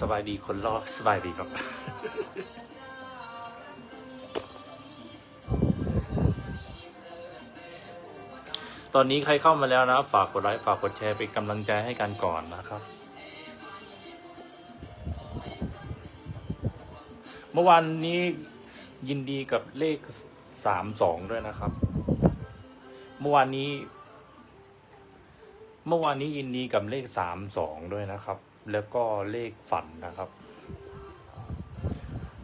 สบายดีคนรอสบายดีครับ ตอนนี้ใครเข้ามาแล้วนะ ฝากกดไลค์ฝากกดแชร์เป็นกำลังใจให้กันก่อนนะครับ เมื่อวานนี้ยินดีกับเลขสามสองด้วยนะครับ เมื่อวานนี้ เมื่อวานนี้ยินดีกับเลขสามสองด้วยนะครับ แล้วก็เลขฝันนะครับ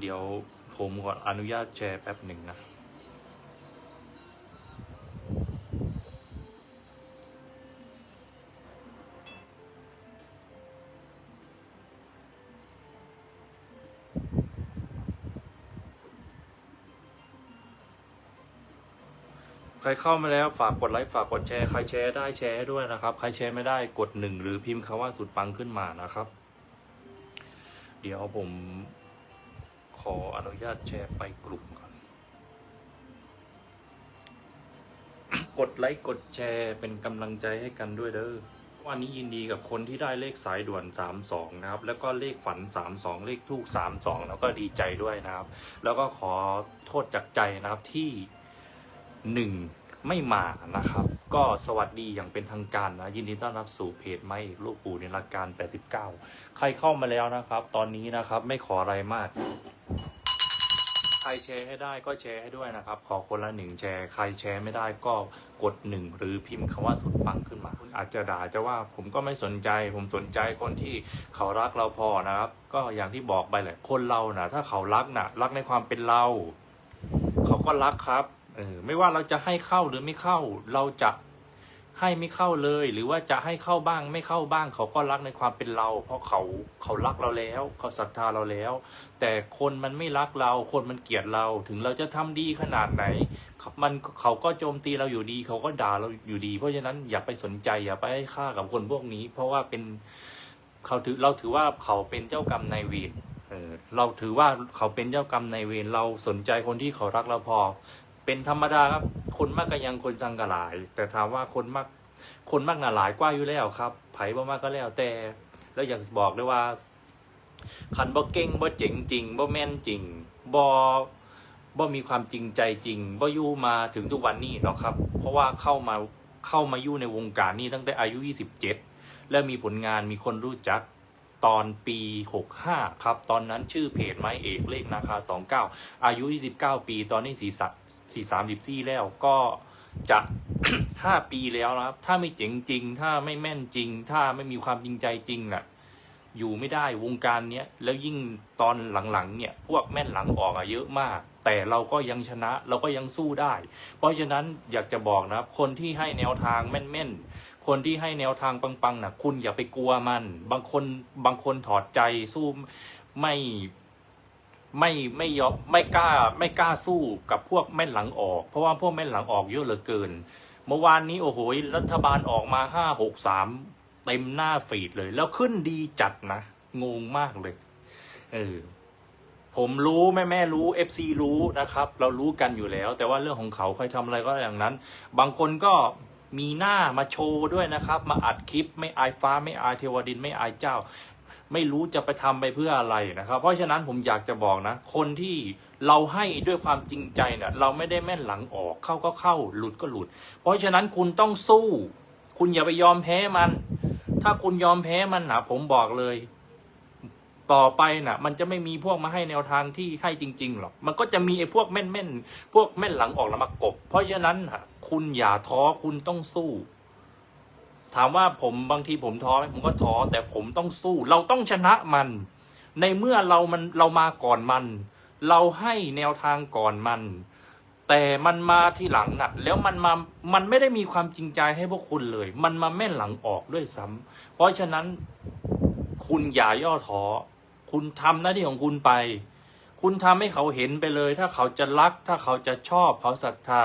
เดี๋ยวผมขออนุญาตแชร์แป๊บหนึ่งนะ ใครเข้ามาแล้วฝากกดไลค์ฝากกดแชร์ใครแชร์ได้แชร์ให้ด้วยนะครับ ใครแชร์ไม่ได้กดหนึ่งหรือพิมพ์คำว่าสุดปังขึ้นมานะครับ เดี๋ยวผมขออนุญาตแชร์ไปกลุ่มก่อน กดไลค์กดแชร์เป็นกำลังใจให้กันด้วยเด้อวันนี้ยินดีกับคนที่ได้เลขสายด่วน 32 นะครับ แล้วก็เลขฝัน 32 เลขทูก32 แล้วก็ดีใจด้วยนะครับ แล้วก็ขอโทษจากใจนะครับที่ หนึ่งไม่มานะครับ ก็สวัสดีอย่างเป็นทางการนะ ยินดีต้อนรับสู่เพจไม่ลูกปู่ในรายการ 89 ใครเข้ามาแล้วนะครับ ตอนนี้นะครับไม่ขออะไรมากใครแชร์ให้ได้ก็แชร์ให้ด้วยนะครับ ขอคนละหนึ่งแชร์ ใครแชร์ไม่ได้ก็กดหนึ่งหรือพิมพ์คำว่าสุดปังขึ้นมา อาจจะด่าจะว่าผมก็ไม่สนใจ ผมสนใจคนที่เขารักเราพอนะครับ ก็อย่างที่บอกไปแหละ คนเรานะถ้าเขารักนะรักในความเป็นเรา เขาก็รักครับ เออไม่ว่าเราจะให้เข้าหรือไม่เข้า เราจะให้ไม่เข้าเลย หรือว่าจะให้เข้าบ้างไม่เข้าบ้าง เขาก็รักในความเป็นเรา เพราะเขาเขารักเราแล้ว เขาศรัทธาเราแล้ว แต่คนมันไม่รักเรา คนมันเกลียดเรา ถึงเราจะทำดีขนาดไหน มันเขาก็โจมตีเราอยู่ดี เขาก็ด่าเราอยู่ดี เพราะฉะนั้นอย่าไปสนใจอย่าไปให้ค่ากับคนพวกนี้ เพราะว่าเป็นเขาถือเราถือว่าเขาเป็นเจ้ากรรมนายเวรเราถือว่าเขาเป็นเจ้ากรรมนายเวรเราสนใจคนที่เขารักเราพอ เป็นธรรมดาครับ คนมากก็ยังคนสังกะหลาย แต่ถามว่าคนมากคนมากหนาหลายกว่าอยู่แล้วครับ ไผ่บ่มากก็แล้วแต่แล้วอยากบอกเลยว่าคันบ่เก่งบ่เจ๋งจริงบ่แม่นจริงบ่บ่มีความจริงใจจริงบ่อยู่มาถึงทุกวันนี้หรอกครับ เพราะว่าเข้ามาเข้ามาอยู่ในวงการนี้ตั้งแต่อายุ 27 และมีผลงานมีคนรู้จัก ตอนปี 65 ครับ ตอนนั้นชื่อเพจไม้เอกเลขนาคา 29 อายุ 29 ปีตอนนี้4 34แล้วก็จะ5ปีแล้วนะครับ ถ้าไม่เจ๋งจริง ถ้าไม่แม่นจริง ถ้าไม่มีความจริงใจจริงน่ะ อยู่ไม่ได้วงการเนี้ย แล้วยิ่งตอนหลังๆ เนี่ย พวกแม่นหลังออกอะเยอะมาก แต่เราก็ยังชนะ เราก็ยังสู้ได้ เพราะฉะนั้นอยากจะบอกนะครับ คนที่ให้แนวทางแม่นๆ คนที่ให้แนวทางปังๆนะคุณอย่าไปกลัวมัน บางคนบางคนถอดใจสู้ไม่ไม่ไม่ยอมไม่กล้าไม่กล้าสู้กับพวกแม่นหลังออก เพราะว่าพวกแม่นหลังออกเยอะเหลือเกิน เมื่อวานนี้โอ้โหรัฐบาลออกมาห้าหกสามเต็มหน้าฟีดเลย แล้วขึ้นดีจัดนะ งงมากเลยเออผมรู้แม่แม่รู้เอฟซีรู้นะครับ เรารู้กันอยู่แล้ว แต่ว่าเรื่องของเขาใครทำอะไรก็อย่างนั้น บางคนก็ มีหน้ามาโชว์ด้วยนะครับ มาอัดคลิปไม่อายฟ้าไม่อายเทวดินไม่อายเจ้า ไม่รู้จะไปทำไปเพื่ออะไรนะครับ เพราะฉะนั้นผมอยากจะบอกนะ คนที่เราให้ด้วยความจริงใจเนี่ยเราไม่ได้แม่นหลังออกเข้าก็เข้า หลุดก็หลุด เพราะฉะนั้นคุณต้องสู้ คุณอย่าไปยอมแพ้มัน ถ้าคุณยอมแพ้มันนะผมบอกเลย ต่อไปน่ะ มันจะไม่มีพวกมาให้แนวทางที่ให้จริงๆหรอก มันก็จะมีไอ้พวกแม่นแม่นๆพวกแม่นหลังออกแล้วมากบ เพราะฉะนั้นน่ะคุณอย่าท้อคุณต้องสู้ ถามว่าผมบางทีผมท้อไหมผมก็ท้อแต่ผมต้องสู้ เราต้องชนะมัน ในเมื่อเรามันเรามาก่อนมัน เราให้แนวทางก่อนมัน แต่มันมาที่หลังน่ะแล้วมันมามันไม่ได้มีความจริงใจให้พวกคุณเลย มันมาแม่นหลังออกด้วยซ้ำเพราะฉะนั้นคุณอย่าย่อท้อ คุณทำหน้าที่ของคุณไป คุณทำให้เขาเห็นไปเลย ถ้าเขาจะรัก ถ้าเขาจะชอบ เขาศรัทธา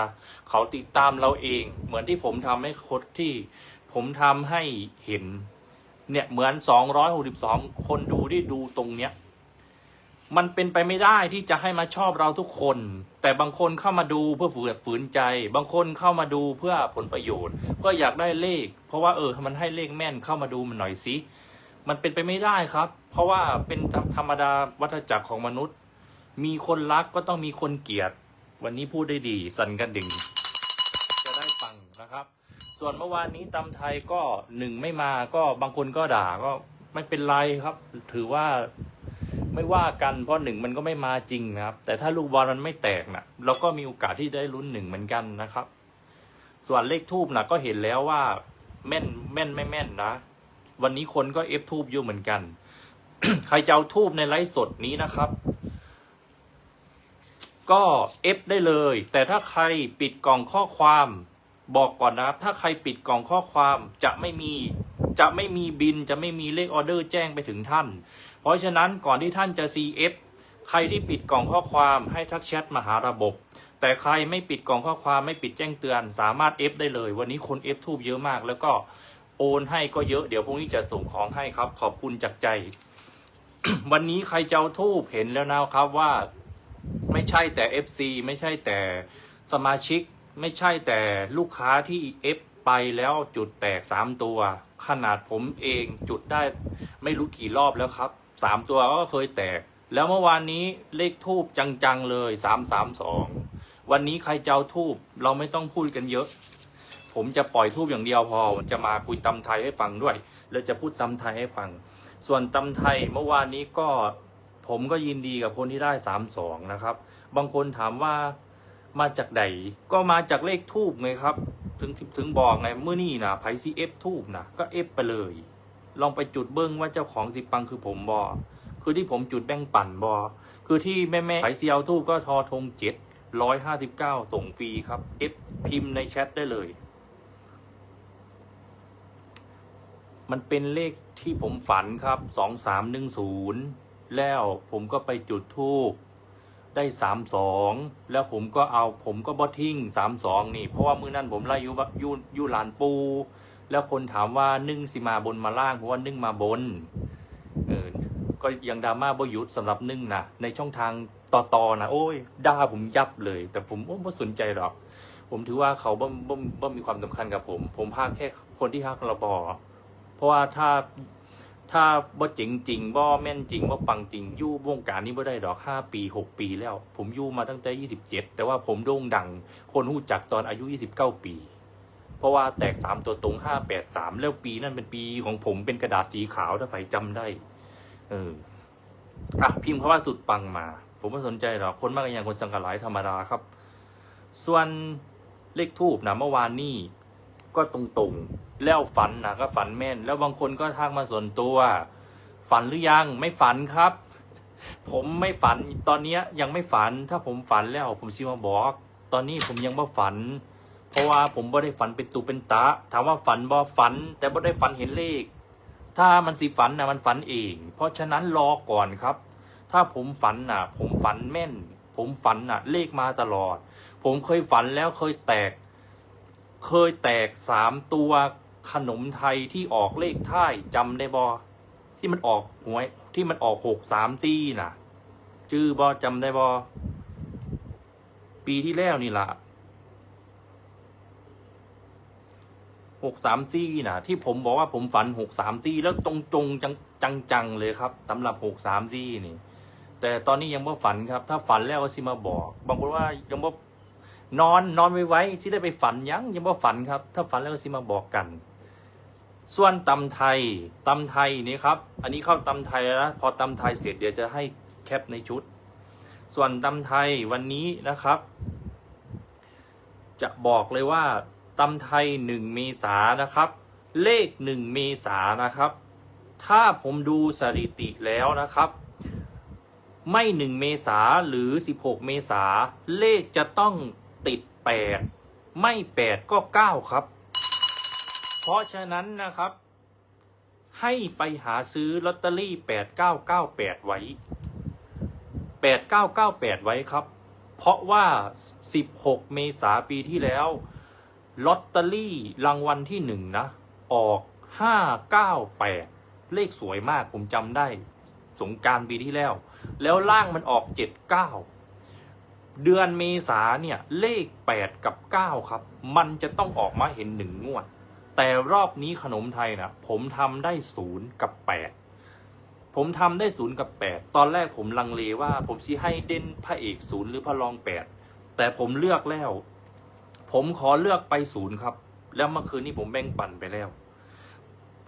เขาติดตามเราเอง เหมือนที่ผมทำให้คนที่ ผมทำให้เห็น เนี่ยเหมือนสองร้อยหกสิบสองคนดูที่ดูตรงเนี้ย มันเป็นไปไม่ได้ที่จะให้มาชอบเราทุกคน แต่บางคนเข้ามาดูเพื่อฝืนฝืนใจ บางคนเข้ามาดูเพื่อผลประโยชน์ก็อยากได้เลข เพราะว่าเออมันให้เลขแม่นเข้ามาดูมันหน่อยสิ มันเป็นไปไม่ได้ครับ เพราะว่าเป็นธรรมดาวัฏจักรของมนุษย์ มีคนรักก็ต้องมีคนเกลียด วันนี้พูดได้ดี สันกันดึงจะได้ฟังนะครับ ส่วนเมื่อวานนี้ตำไทยก็หนึ่งไม่มาก็บางคนก็ด่าก็ไม่เป็นไรครับ ถือว่าไม่ว่ากันเพราะหนึ่งมันก็ไม่มาจริงนะครับ แต่ถ้าลูกบอลมันไม่แตกนะเราก็มีโอกาสที่ได้ลุ้นหนึ่งเหมือนกันนะครับ ส่วนเลขทูบนะก็เห็นแล้วว่าแม่นแม่นไม่แม่นนะ วันนี้คนก็เอฟทูบอยู่เหมือนกัน ใครจะเอาทูบในไลฟ์สดนี้นะครับ ก็เอฟได้เลย แต่ถ้าใครปิดกล่องข้อความ บอกก่อนนะครับ ถ้าใครปิดกล่องข้อความจะไม่มีจะไม่มีบินจะไม่มีเลขออเดอร์แจ้งไปถึงท่าน เพราะฉะนั้นก่อนที่ท่านจะ CF ใครที่ปิดกล่องข้อความให้ทักแชทมาหาระบบ แต่ใครไม่ปิดกล่องข้อความไม่ปิดแจ้งเตือน สามารถ F ได้เลย วันนี้คน F ทูบเยอะมาก แล้วก็ โอนให้ก็เยอะเดี๋ยวพรุ่งนี้จะส่งของให้ครับ ขอบคุณจากใจ วันนี้ใครเจะเอาทูบเห็นแล้วนะครับว่า ไม่ใช่แต่ FC ไม่ใช่แต่สมาชิก ไม่ใช่แต่ลูกค้าที่ F ไปแล้วจุดแตกสามตัว ขนาดผมเองจุดได้ไม่รู้กี่รอบแล้วครับสามตัวก็เคยแตก แล้วเมื่อวานนี้เลขทูบจังๆเลยสามสามสองวันนี้ใครเจะเอาทูบเราไม่ต้องพูดกันเยอะ ผมจะปล่อยทูบอย่างเดียวพอจะมาคุยตำไทยให้ฟังด้วย แล้วจะพูดตำไทยให้ฟัง ส่วนตำไทยเมื่อวานนี้ก็ผมก็ยินดีกับคนที่ได้สามสองนะครับ บางคนถามว่ามาจากไหนก็มาจากเลขทูบไงครับ ถึงถึงบอกไงเมื่อนี่นะไพซีเอฟทูบนะก็เอฟไปเลย ลองไปจุดเบิ้งว่าเจ้าของสิปังคือผมบอคือที่ผมจุดแบ่งปั่นบอคือที่แม่แม่ไพซีเอาทูบก็ทอทงเจ็ดร้อยห้าสิบเก้าส่งฟรีครับเอฟพิมพ์ในแชทได้เลย มันเป็นเลขที่ผมฝันครับสองสามหนึ่งศูนย์แล้วผมก็ไปจุดทูบได้สามสองแล้วผมก็เอาผมก็บอทิ้งสามสองนี่ เพราะว่ามือนั้นผมไล่ยูอยูอยูหลานปู แล้วคนถามว่านึ่งสิมาบนมาล่างเพราะว่านึ่งมาบนเออก็ยังดราม่าบยุดสำหรับนึ่งนะในช่องทางต่อต่อนะโอ้ยด่าผมยับเลย แต่ผมโอ้ไม่สนใจหรอก ผมถือว่าเขาบ่บ่บ่มีความสำคัญกับผม ผมพากแค่คนที่ฮักระบอ เพราะว่าถ้าถ้าบ่เจ๋งจริงบ่แม่นจริงบ่ปังจริงยู่วงการนี้บ่ได้ดอกห้าปีหกปีแล้ว ผมยู่มาตั้งแต่ยี่สิบเจ็ดแต่ว่าผมโด่งดัง คนหู้จักตอนอายุยี่สิบเก้าปี เพราะว่าแตกสามตัวตรงห้าแปดสามแล้วปีนั่นเป็นปีของผมเป็นกระดาษสีขาวถ้าใครจำได้ เอออะพิมพ์คำว่าสุดปังมา ผมไม่สนใจหรอกคนมากอย่างคนสังกัดหลายธรรมดาครับ ส่วนเลขทูบนะเมื่อวานนี่ ก็ตรงๆ แล้วฝันนะก็ฝันแม่น แล้วบางคนก็ทักมาส่วนตัว ฝันหรือยังไม่ฝันครับ ผมไม่ฝันตอนนี้ยังไม่ฝันถ้าผมฝันแล้วผมซิมาบอก ตอนนี้ผมยังไม่ฝัน เพราะว่าผมบ่ได้ฝันเป็นตุเป็นตะ ถามว่าฝันบ่ฝัน แต่บ่ได้ฝันเห็นเลข ถ้ามันสิฝันนะมันฝันเอง เพราะฉะนั้นรอก่อนครับ ถ้าผมฝันน่ะผมฝันแม่น ผมฝันน่ะเลขมาตลอด ผมเคยฝันแล้วเคยแตก เคยแตกสามตัวขนมไทยที่ออกเลขท้ายจำได้บอที่มันออกหวย ที่มันออกหกสามซี่น่ะ จื้อบอจำได้บอปีที่แล้วนี่ล่ะหกสามซี่น่ะ ที่ผมบอกว่าผมฝันหกสามซี่แล้วตรงจงจังจังจังเลยครับสำหรับหกสามซี่นี่ แต่ตอนนี้ยังไม่ฝันครับ ถ้าฝันแล้วก็สิมาบอก บางคนว่ายังไม่ นอนนอนไว้ไว้ที่ได้ไปฝันยังยังไม่ฝันครับ ถ้าฝันแล้วก็สิมาบอกกัน ส่วนตำไทยตำไทยนี่ครับ อันนี้เข้าตำไทยแล้วนะพอตำไทยเสร็จเดี๋ยวจะให้แคปในชุด ส่วนตำไทยวันนี้นะครับ จะบอกเลยว่าตำไทยหนึ่งเมษานะครับ เลขหนึ่งเมษานะครับ ถ้าผมดูสถิติแล้วนะครับไม่หนึ่งเมษาหรือสิบหกเมษาเลขจะต้อง ติดแปดไม่แปดก็เก้าครับ เพราะฉะนั้นนะครับ ให้ไปหาซื้อลอตเตอรี่แปดเก้าเก้าแปดไว้แปดเก้าเก้าแปดไว้ครับ เพราะว่าสิบหกเมษาปีที่แล้วลอตเตอรี่รางวัลที่หนึ่งนะ ออกห้าเก้าแปดเลขสวยมากผมจำได้ สงการปีที่แล้ว แล้วล่างมันออกเจ็ดเก้า เดือนเมษาเนี่ย เลขแปดกับเก้าครับ มันจะต้องออกมาเห็นหนึ่งงวด แต่รอบนี้ขนมไทยนะผมทำได้ศูนย์กับแปดผมทำได้ศูนย์กับแปดตอนแรกผมลังเลว่า ผมสิให้เด่นพระเอกศูนย์หรือพระรองแปดแต่ผมเลือกแล้ว ผมขอเลือกไปศูนย์ครับ แล้วเมื่อคืนนี้ผมแบ่งปันไปแล้ว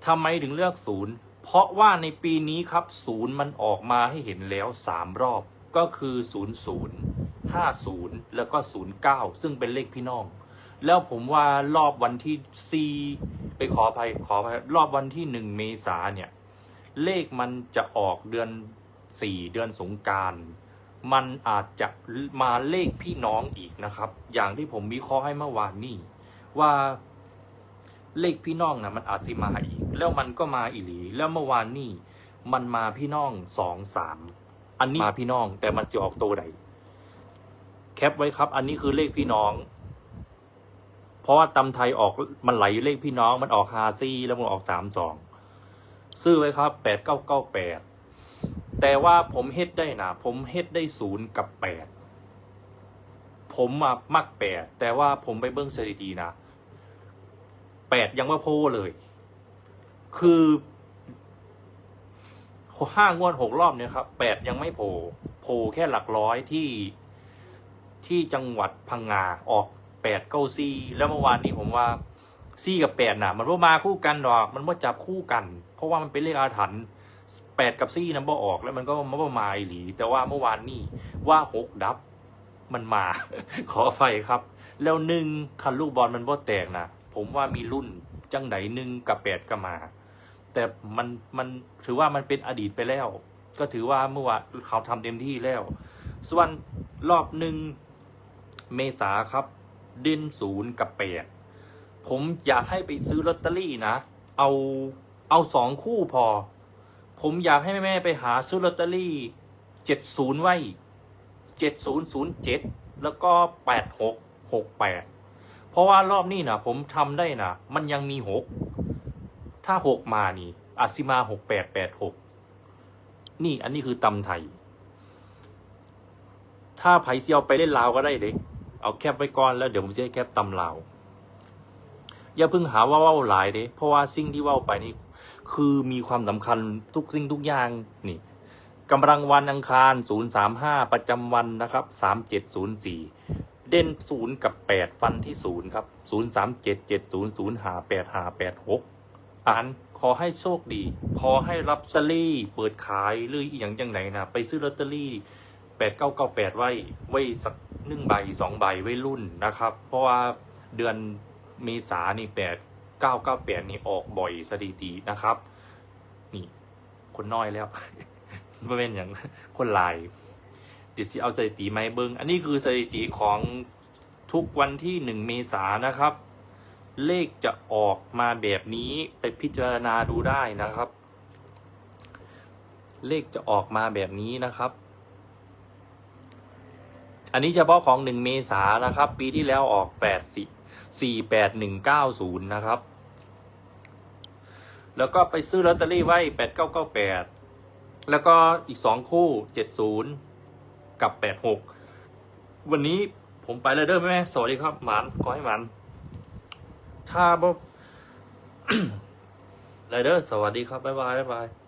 ทำไมถึงเลือกศูนย์เพราะว่าในปีนี้ครับศูนย์มันออกมาให้เห็นแล้วสามรอบก็คือศูนย์ศูนย์ ห้าศูนย์แล้วก็ศูนย์เก้าซึ่งเป็นเลขพี่น้อง แล้วผมว่ารอบวันที่สี่ไปขออภัยขออภัยรอบวันที่หนึ่งเมษาเนี่ย เลขมันจะออกเดือนสี่เดือนสงการมันอาจจะมาเลขพี่น้องอีกนะครับ อย่างที่ผมวิเคราะห์ให้เมื่อวานนี้ว่าเลขพี่น้องนะมันอาจสิมาอีก แล้วมันก็มาอีหลี แล้วเมื่อวานนี้มันมาพี่น้องสองสามอันนี้มาพี่น้องแต่มันจะออกตัวใด คปไว้ครับ อันนี้คือเลขพี่น้อง เพราะว่าตำไทยออกมันไหลเลขพี่น้องมันออกฮาซี่แล้วมันออกสามสองซื้อไว้ครับแปดเก้าเก้าแปดแต่ว่าผมเฮ็ดได้นะผมเฮ็ดได้ศูนย์กับแปดผมมามักแปดแต่ว่าผมไปเบิ้งสถิตินะแปดยังว่าโพเลย คือห้างวดหกรอบเนี่ยครับแปดยังไม่โผล่โผล่แค่หลักร้อยที่ ที่จังหวัดพังงาออกแปดเก้าซี่แล้วเมื่อวานนี้ผมว่าซี่กับแปดน่ะ มันว่ามาคู่กันดอกมันว่าจับคู่กัน เพราะว่ามันเป็นเลขอาถรรพ์แปดกับซี่นะบ่ออกแล้วมันก็มาบ่มาหลีแต่ว่าเมื่อวานนี้ว่าหกดับมันมา ขอไฟครับ แล้วหนึ่งคันลูกบอลมันบ่แตกนะผมว่ามีรุ่นจังไหนหนึ่งกับแปดก็มา แต่มันมันถือว่ามันเป็นอดีตไปแล้ว ก็ถือว่าเมื่อวานเขาทำเต็มที่แล้ว ส่วนรอบหนึ่ง เมษาครับเด่นศูนย์กับแปดผมอยากให้ไปซื้อลอตเตอรี่นะ เอาเอาสองคู่พอ ผมอยากให้แม่ๆไปหาซื้อลอตเตอรี่เจ็ดศูนย์ไว้เจ็ดศูนย์ศูนย์เจ็ดแล้วก็แปดหกหกแปดเพราะว่ารอบนี้นะผมทำได้นะมันยังมีหกถ้าหกมานี่อาจสิมาหกแปดแปดหกนี่อันนี้คือตำไทย ถ้าไผเซียวไปเล่นลาวก็ได้เลย เอาแคปไว้ก่อนแล้วเดี๋ยวผมจะให้แคปตำลาอย่าเพิ่งหาว่าว้าหลายเด้เพราะว่าสิ่งที่ว้าไปนี่คือมีความสำคัญทุกสิ่งทุกอย่างนี่กำลังวันอังคาร 035 ประจำวันนะครับ 3704 เด่นศูนย์กับ 8 ฟันที่ศูนย์ครับ 037 700หา8หา86อ่านขอให้โชคดี ขอให้รับเตอรี่ เปิดขายหรืออย่างอย่างไหนนะไปซื้อลอตเตอรี่ 8998ไว้ไว้สักหนึ่งใบสองใบไว้รุ่นนะครับ เพราะว่าเดือนเมษานี่8 998นี่ออกบ่อยสถิตินะครับ นี่ คนน้อยแล้วไม่เป็นอย่างคนหลายดี๋ยวสิเอาสถิติมาให้เบิงอันนี้คือสถิติของทุกวันที่หนึ่งเมษานะครับ เลขจะออกมาแบบนี้ไปพิจารณาดูได้นะครับ เลขจะออกมาแบบนี้นะครับ อันนี้เฉพาะของหนึ่งเมษานะครับ ปีที่แล้วออกแปดสิสี่แปดหนึ่งเก้าศูนย์นะครับ แล้วก็ไปซื้อลอตเตอรี่ไว้แปดเก้าเก้าแปดแล้วก็อีกสองคู่เจ็ดศูนย์กับแปดหกวันนี้ผมไปแล้วเด้อแม่ สวัสดีครับหมันขอให้หมันถ้าบ่ไรเดอร์สวัสดีครับ บ๊ายบาย บ๊ายบาย